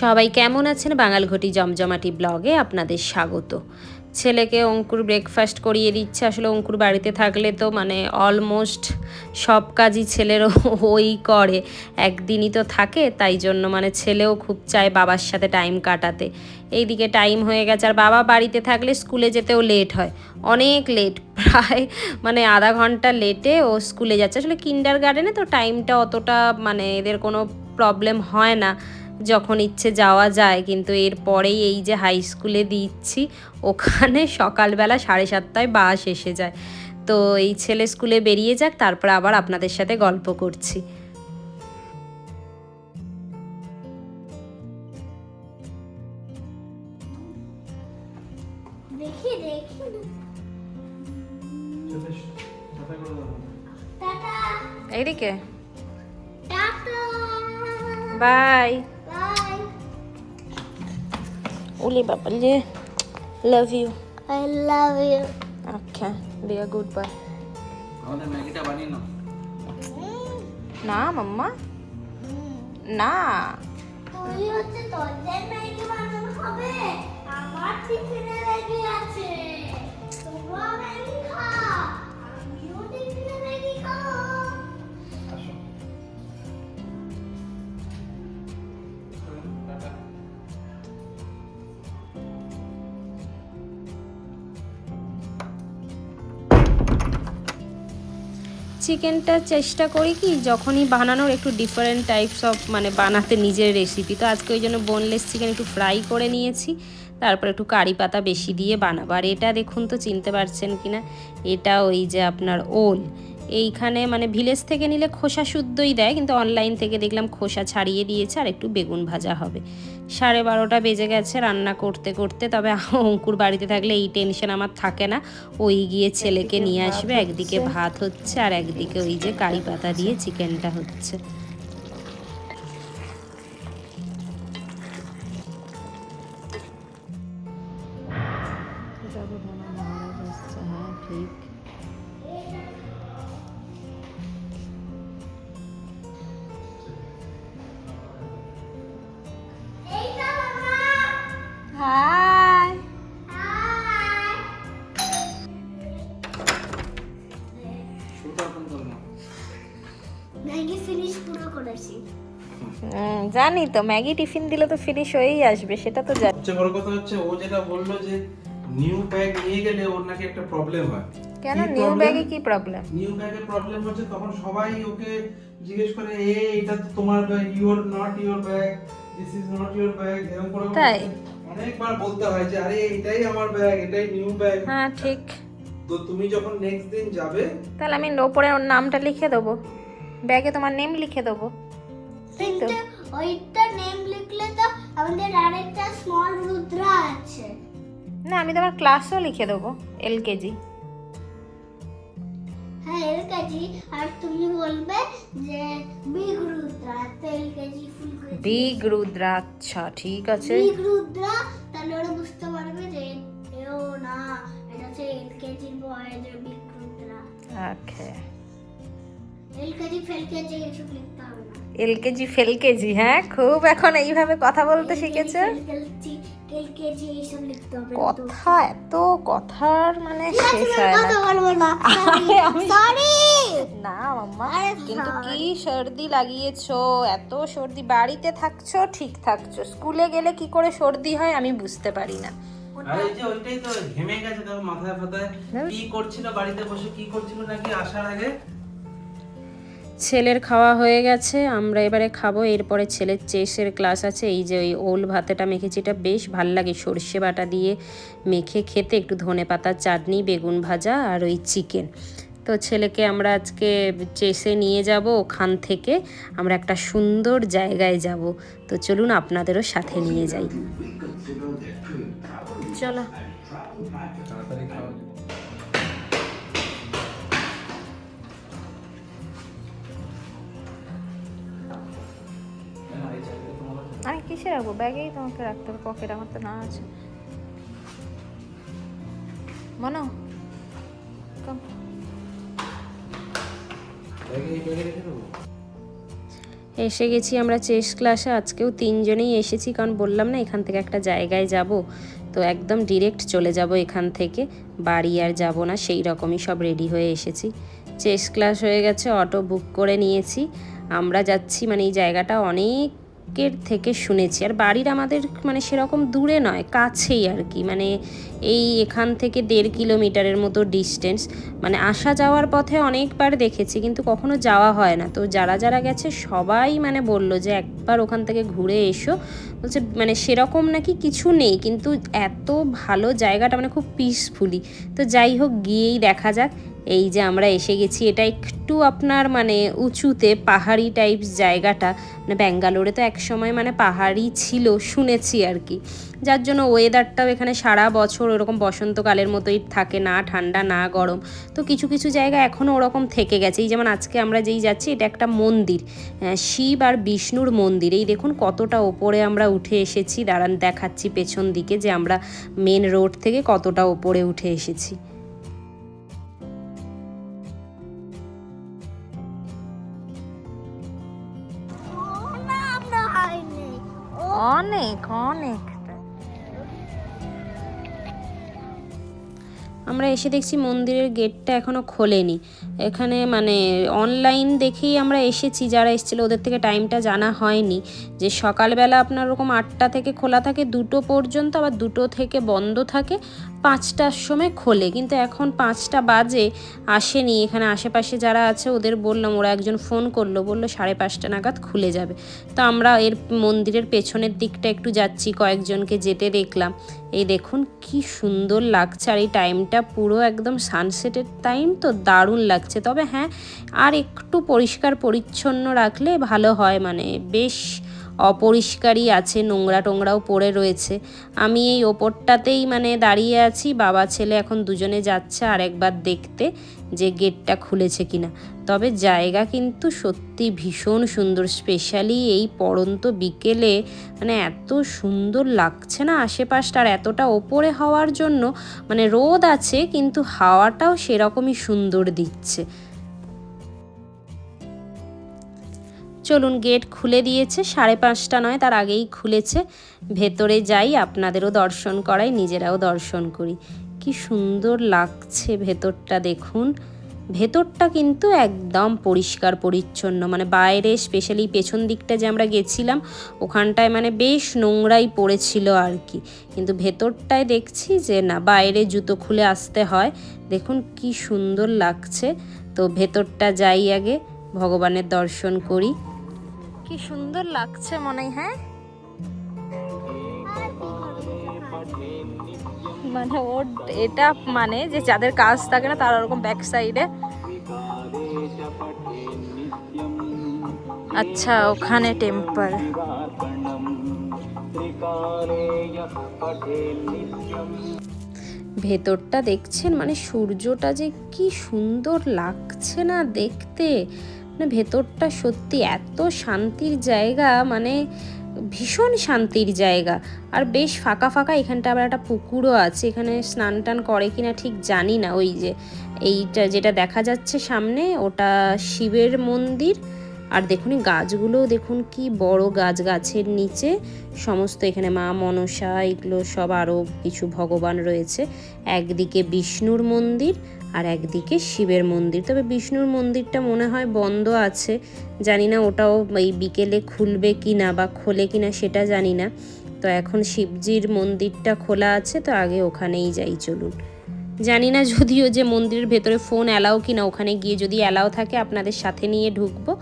সবাই কেমন আছেন? বাঙালঘটি জমজমাটি ব্লগে আপনাদের স্বাগত। ছেলেকে অঙ্কুর ব্রেকফাস্ট করিয়ে দিচ্ছে। আসলে অঙ্কুর বাড়িতে থাকলে তো মানে অলমোস্ট সব কাজই ছেলের ওই করে। একদিনই তো থাকে, তাই জন্য মানে ছেলেও খুব চায় বাবার সাথে টাইম কাটাতে। এইদিকে টাইম হয়ে গেছে, আর বাবা বাড়িতে থাকলে স্কুলে যেতেও লেট হয়। অনেক লেট প্রায় মানে আধা ঘণ্টা লেটে ও স্কুলে যাচ্ছে। আসলে কিন্ডার গার্ডেনে তো টাইমটা অতটা মানে এদের কোনো প্রবলেম হয় না। যখন ইচ্ছে যাওয়া যায় কিন্তু এরপরেই এই যে হাই স্কুলে দিচ্ছি ওখানে সকালবেলা সাড়ে সাতটায় বাস এসে যায়। তো এই ছেলে স্কুলে বেরিয়ে যাক তারপর আবার আপনাদের সাথে গল্প করছি। দেখি দেখি। টাটা। এইদিকে বাই উলি বাবালে love you I love you আচ্ছা বি আ গুড বয় আমাদের ম্যাগিটা বানিয়ে নাও না মাম্মা না তুই হচ্ছে তোদের ম্যাগি বানানো হবে আমার টিফিনে ম্যাগি আছে তোমরা ম্যাগি খাও চিকেনটা চেষ্টা করি কি, যখনই বানানোর একটু ডিফারেন্ট টাইপস অফ মানে বানাতে নিজের রেসিপি তো আজকে ওই জন্য বোনলেস চিকেন একটু ফ্রাই করে নিয়েছি, তারপর একটু কারি পাতা বেশি দিয়ে বানাবো। আর এটা দেখুন তো, চিনতে পারছেন কি না এটা ওই যে আপনার ওল। এইখানে মানে ভিলেজ থেকে নিলে খোসা শুদ্ধই দেয়, কিন্তু অনলাইন থেকে দেখলাম খোসা ছাড়িয়ে দিয়েছে, আর একটু বেগুন ভাজা হবে। সাড়ে বারোটা বেজে গেছে রান্না করতে করতে, তবে অঙ্কুর বাড়িতে থাকলে এই টেনশন আমার থাকে না। ওই গিয়ে ছেলেকে নিয়ে আসবে, একদিকে ভাত হচ্ছে আর একদিকে ওই যে কারি পাতা দিয়ে চিকেনটা হচ্ছে। জানি তো ম্যাগি টিফিন দিলে তো ফিনিশ হয়েই আসবে সেটা তো জানি। সবচেয়ে বড় কথা হচ্ছে ও যেটা বলল যে নিউ ব্যাগ নিয়ে গেলে ওর নাকি একটা প্রবলেম হয়। কেন? নিউ ব্যাগে কি প্রবলেম নিউ ব্যাগের প্রবলেম হচ্ছে তখন সবাই ওকে জিজ্ঞেস করে এ এটা তো তোমার bag your not your bag this is not your bag এরকম করে তাই? অনেকবার বলতে হয় যে আরে এটাই আমার ব্যাগ এটাই নিউ ব্যাগ হ্যাঁ ঠিক। তো তুমি যখন নেক্সট দিন যাবে তাহলে আমি ওপরে ওর নামটা লিখে দেবো। ব্যাগে তোমার নেম লিখে দেবো। তাই তো। ওইটা নেম লিখলে তো আমাদের আরেকটা স্মল রুদ্রা আছে। না আমি তোমার ক্লাসও লিখে দেবো এলকেজি হ্যাঁ এলকেজি আর তুমি বলবে যে বিগ রুদ্রা এলকেজি ফুল বিগ রুদ্রা আচ্ছা ঠিক আছে। বিগ রুদ্রা তাহলে ওরা বুঝতে পারবে যে এও না এটা হচ্ছে এলকেজি বয় যে বিগ রুদ্রা ওকে। এলকেজি ফেলকেজি এসব লিখতে এলকেজি ফেলকেজি হ্যাঁ? খুব এখন এইভাবে কথা বলতে শিখেছে। কথা এত কথার মানে শেষ হয় না। না। আমি- মাম্মা কিন্তু। কি সর্দি লাগিয়েছো? এত সর্দি বাড়িতে থাকছো ঠিক থাকছো। স্কুলে গেলে কি করে সর্দি হয় আমি বুঝতে পারি না। আরে যে ওইটাই তো ঘেমে গেছে দেখো মাথায় ফাথায় কি করছিল বাড়িতে বসে কি করছিল নাকি আসার আগে? ছেলের খাওয়া হয়ে গেছে আমরা এবারে খাব। এরপরে ছেলের চেসের ক্লাস আছে এই যে ওই ওল ভাতেটা মেখেছি এটা বেশ ভালো লাগে সর্ষে বাটা দিয়ে মেখে খেতে। একটু ধনে পাতার চাটনি বেগুন ভাজা আর ওই চিকেন তো ছেলেকে আমরা আজকে চেসে নিয়ে যাব ওখান থেকে। আমরা একটা সুন্দর জায়গায় যাব। তো চলুন আপনাদেরও সাথে নিয়ে যাই। চলো। কিসে রাখব ব্যাগেই তোমাকে রাখতে হবে পকেট আমার তো না আছে। মনো কম এসে গেছি আমরা চেস ক্লাসে আজকেও তিনজনেই এসেছি কারণ বললাম না এখান থেকে একটা জায়গায় যাব। তো একদম ডিরেক্ট চলে যাব এখান থেকে বাড়ি আর যাব না সেই রকমই সব রেডি হয়ে এসেছি। চেস ক্লাস হয়ে গেছে অটো বুক করে নিয়েছি। আমরা যাচ্ছি মানে এই জায়গাটা অনেকের থেকে শুনেছি। আর বাড়ির আমাদের মানে সেরকম দূরে নয়, কাছেই আর কি। মানে এই এখান থেকে দেড় কিলোমিটারের মতো ডিস্টেন্স মানে আসা যাওয়ার পথে অনেকবার দেখেছি, কিন্তু কখনো যাওয়া হয় না। তো যারা যারা গেছে, সবাই মানে বলল যে, একবার ওখান থেকে ঘুরে এসো। বলছে মানে সেরকম নাকি কিছু নেই, কিন্তু এত ভালো জায়গাটা মানে খুব পিসফুলি তো যাই হোক, গিয়েই দেখা যাক। এই যে আমরা এসে গেছি, এটা একটু আপনার মানে উঁচুতে পাহাড়ি টাইপস জায়গাটা। মানে ব্যাঙ্গালোরে তো এক সময় মানে পাহাড়ি ছিল, শুনেছি আর কি। যার জন্য ওয়েদারটাও এখানে সারা বছর ওরকম বসন্তকালের মতোই থাকে, না ঠান্ডা, না গরম। তো কিছু কিছু জায়গা এখনও ওরকম থেকে গেছে। এই যেমন আজকে আমরা যেই যাচ্ছি, এটা একটা মন্দির। শিব আর বিষ্ণুর মন্দির। এই দেখুন কতটা ওপরে আমরা উঠে এসেছি। দাঁড়ান, দেখাচ্ছি পেছন দিকে যে আমরা মেন রোড থেকে কতটা ওপরে উঠে এসেছি। ও অনেক। আমরা এসে দেখছি মন্দিরের গেটটা এখনও খোলেনি। এখানে মানে অনলাইন দেখেই আমরা এসেছি, যারা এসেছিল ওদের থেকে টাইমটা জানা হয়নি। যে সকালবেলা আপনার ওরকম আটটা থেকে খোলা থাকে, দুটো পর্যন্ত, আবার দুটো থেকে বন্ধ থাকে, পাঁচটার সময় খোলে। কিন্তু এখন পাঁচটা বাজে, আসেনি। এখানে আশেপাশে যারা আছে, ওদের বললাম, ওরা একজন ফোন করল, বলল সাড়ে পাঁচটা নাগাদ খুলে যাবে। তো আমরা এর মন্দিরের পেছনের দিকটা একটু যাচ্ছি, কয়েকজনকে যেতে দেখলাম। এই দেখুন কি সুন্দর লাগছে, আর এই টাইমটা পুরো একদম সানসেটের টাইম তো দারুণ লাগছে। তবে হ্যাঁ আর একটু পরিষ্কার পরিচ্ছন্ন রাখলে ভালো হয় মানে বেশ অপরিষ্কারই আছে, নোংরা টোংরাও পড়ে রয়েছে। আমি এই ওপরটাতেই মানে দাঁড়িয়ে আছি, বাবা ছেলে এখন দুজনে যাচ্ছে আর একবার দেখতে যে গেটটা খুলেছে কিনা। তবে জায়গা কিন্তু সত্যি ভীষণ সুন্দর, স্পেশালি এই পড়ন্ত বিকেলে। মানে এত সুন্দর লাগছে না আশেপাশটা আর এতটা ওপরে হওয়ার জন্য। মানে রোদ আছে, কিন্তু হাওয়াটাও সেরকমই সুন্দর দিচ্ছে। চলুন গেট খুলে দিয়েছে, সাড়ে পাঁচটা নয়, তার আগেই খুলেছে। ভেতরে যাই, আপনাদেরও দর্শন করাই, নিজেরাও দর্শন করি। কি সুন্দর লাগছে ভেতরটা দেখুন। ভেতরটা কিন্তু একদম পরিষ্কার, পরিচ্ছন্ন। মানে বাইরে স্পেশালি পেছন দিকটা যে আমরা গেছিলাম, ওখানটায় মানে বেশ নোংরাই পড়েছিল আর কি। কিন্তু ভেতরটায় দেখছি যে না, বাইরে জুতো খুলে আসতে হয়। দেখুন কি সুন্দর লাগছে। তো ভেতরটা যাই আগে, ভগবানের দর্শন করি। কি সুন্দর লাগছে মনে, হয়? মানে ওর এটা মানে যে যাদের কাজ থাকে না, তারা ওরকম ব্যাক সাইডে আচ্ছা ওখানে টেম্পল ভেতরটা দেখছেন? মানে সূর্যটা যে কি সুন্দর লাগছে না দেখতে। মানে ভেতরটা সত্যি এত শান্তির জায়গা মানে ভীষণ শান্তির জায়গা। আর বেশ ফাঁকা ফাঁকা এখানটা আবার একটা পুকুরও আছে, এখানে স্নান টান করে কিনা ঠিক জানি না। ওই যে এইটা যেটা দেখা যাচ্ছে সামনে, ওটা শিবের মন্দির। আর দেখুন গাছগুলো, দেখুন কি বড় গাছ গাছের নিচে। সমস্ত এখানে মা মনসা, এগুলো সব আরও কিছু ভগবান রয়েছে। একদিকে বিষ্ণুর মন্দির আর একদিকে শিবের মন্দির। তবে বিষ্ণুর মন্দিরটা মনে হয় বন্ধ আছে। জানি না ওটাও এই বিকেলে খুলবে কি না বা খোলে কি না সেটা জানি না। তো এখন শিবজির মন্দিরটা খোলা আছে, তো আগে ওখানেই যাই চলুন। জানি না যদিও যে মন্দিরের ভেতরে ফোন অ্যালাও কি না ওখানে গিয়ে যদি অ্যালাও থাকে আপনাদের সাথে নিয়ে ঢুকবো।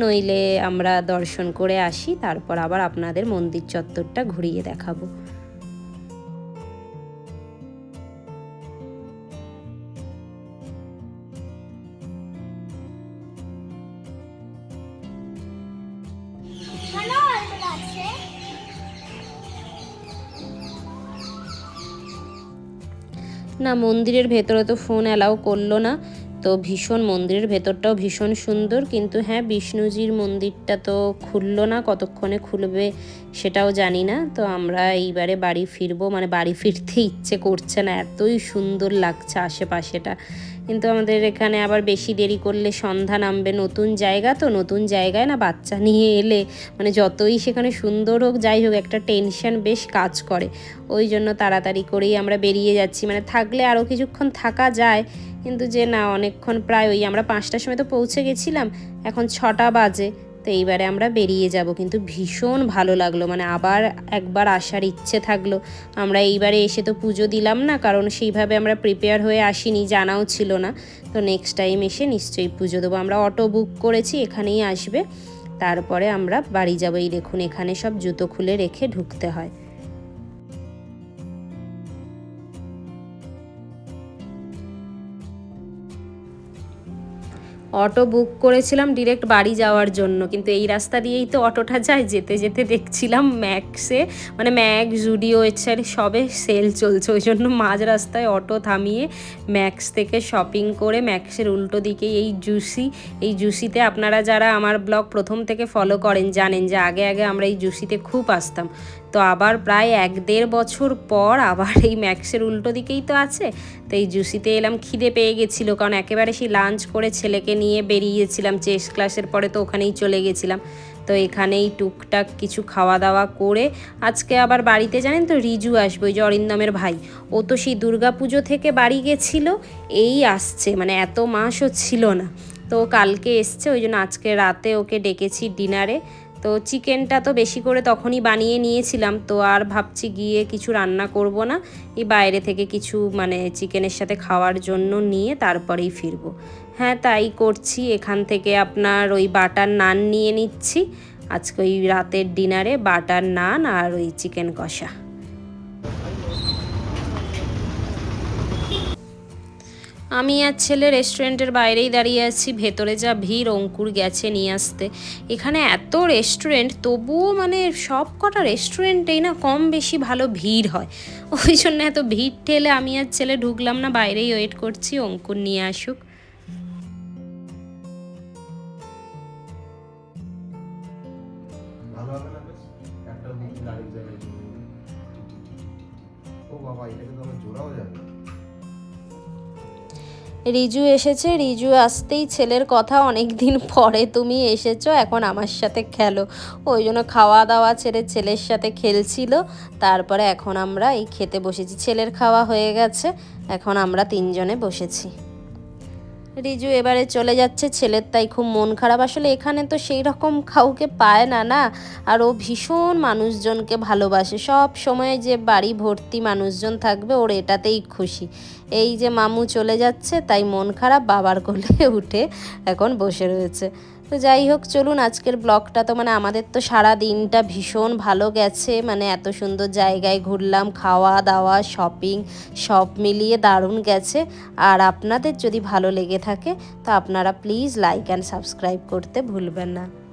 নইলে আমরা দর্শন করে আসি, তারপর আবার আপনাদের মন্দির চত্বরটা ঘুরিয়ে দেখাবো। না, মন্দিরের ভেতরে তো ফোন অ্যালাউ করল না। তো ভীষণ, মন্দিরের ভেতরটাও ভীষণ সুন্দর। কিন্তু হ্যাঁ বিষ্ণুজির মন্দিরটা তো খুললো না, কতক্ষণে খুলবে সেটাও জানি না। তো আমরা এইবারে বাড়ি ফিরবো মানে বাড়ি ফিরতে ইচ্ছে করছে না, এতই সুন্দর লাগছে আশেপাশেটা। কিন্তু আমাদের এখানে আবার বেশি দেরি করলে সন্ধ্যা নামবে নতুন জায়গা তো, নতুন জায়গায় না বাচ্চা নিয়ে এলে মানে যতই সেখানে সুন্দর হোক, যাই হোক, একটা টেনশন বেশ কাজ করে। ওই জন্য তাড়াতাড়ি করেই আমরা বেরিয়ে যাচ্ছি। মানে থাকলে আরও কিছুক্ষণ থাকা যায়, কিন্তু যে না, অনেকক্ষণ প্রায় ওই আমরা পাঁচটার সময় তো পৌঁছে গেছিলাম, এখন ছটা বাজে। তো এইবারে আমরা বেরিয়ে যাব। কিন্তু ভীষণ ভালো লাগল মানে আবার একবার আসার ইচ্ছে থাকল। আমরা এইবারে এসে তো পুজো দিলাম না, কারণ সেইভাবে আমরা প্রিপেয়ার হয়ে আসিনি, জানাও ছিল না। তো নেক্সট টাইম এসে নিশ্চয়ই পুজো দেবো। আমরা অটো বুক করেছি, এখানেই আসবে। তারপরে আমরা বাড়ি যাব। এই দেখুন, এখানে সব জুতো খুলে রেখে ঢুকতে হয়। অটো বুক করেছিলাম ডিরেক্ট বাড়ি যাওয়ার জন্য। কিন্তু এই রাস্তা দিয়েই তো অটোটা যায়। যেতে যেতে দেখছিলাম ম্যাক্সে মানে ম্যাক জুডিও এছাড়া সবে সেল চলছে। ওই জন্য মাঝ রাস্তায় অটো থামিয়ে ম্যাক্স থেকে শপিং করে ম্যাক্সের উল্টো দিকে এই জুসি এই জুসিতে আপনারা যারা আমার ব্লগ প্রথম থেকে ফলো করেন জানেন যে আগে আগে আমরা এই জুসিতে খুব আসতাম। তো আবার প্রায় এক দেড় বছর পর আবার এই ম্যাক্সের উল্টো দিকেই তো আছে। তো এই জুসিতে এলাম, খিদে পেয়ে গেছিল, কারণ একেবারে সেই লাঞ্চ করে ছেলেকে নিয়ে বেরিয়েছিলাম চেস ক্লাসের পরে তো ওখানেই চলে গেছিলাম। তো এখানেই টুকটাক কিছু খাওয়া দাওয়া করে আজকে আবার বাড়িতে জানেন তো, রিজু আসবে, ওই যে অরিন্দমের ভাই। ও তো সেই দুর্গাপুজো থেকে বাড়ি গেছিল, এই আসছে মানে এত মাসও ছিল না। তো কালকে এসছে, ওই জন্য আজকে রাতে ওকে ডেকেছি ডিনারে তো চিকেনটা তো বেশি করে তখনই বানিয়ে নিয়েছিলাম, তো আর ভাবছি গিয়ে কিছু রান্না করব না। এই বাইরে থেকে কিছু মানে চিকেনের সাথে খাওয়ার জন্য নিয়ে তারপরেই ফিরবো। হ্যাঁ তাই করছি। এখান থেকে আপনার ওই বাটার নান নিয়ে নিচ্ছি। আজকে ওই রাতের ডিনারে বাটার নান আর ওই চিকেন কষা। আমি আর ছেলে রেস্টুরেন্টের বাইরেই দাঁড়িয়ে আছি, ভেতরে যা ভিড়, অঙ্কুর গেছে নিয়ে আসতে। এখানে এত রেস্টুরেন্ট, তবুও মানে সব কটা রেস্টুরেন্টেই না কম বেশি ভালো ভিড় হয়। ওই জন্য এত ভিড় ঠেলে আমি আর ছেলে ঢুকলাম না, বাইরেই ওয়েট করছি, অঙ্কুর নিয়ে আসুক। রিজু এসেছে, রিজু আসতেই ছেলের কথা অনেক দিন পরে তুমি এসেছ, এখন আমার সাথে খেলো। ওই জন্য খাওয়া দাওয়া ছেড়ে ছেলের সাথে খেলছিল, তারপরে এখন আমরা এই খেতে বসেছি। ছেলের খাওয়া হয়ে গেছে, এখন আমরা তিনজনে বসেছি। রিজু এবারে চলে যাচ্ছে, ছেলের তাই খুব মন খারাপ। আসলে এখানে তো সেই রকম কাউকে পায় না না? আর ও ভীষণ মানুষজনকে ভালোবাসে। সব সময় যে বাড়ি ভর্তি মানুষজন থাকবে, ওর এটাতেই খুশি। এই যে মামু চলে যাচ্ছে, তাই মন খারাপ, বাবার কোলে উঠে এখন বসে রয়েছে। তো যাই হোক, চলুন আজকের ব্লগটা তো মানে আমাদের তো সারা দিনটা ভীষণ ভালো গেছে মানে এত সুন্দর জায়গায় ঘুরলাম, খাওয়া দাওয়া শপিং সব মিলিয়ে দারুণ গেছে। আর আপনাদের যদি ভালো লেগে থাকে, তো আপনারা প্লিজ লাইক অ্যান্ড সাবস্ক্রাইব করতে ভুলবেন না।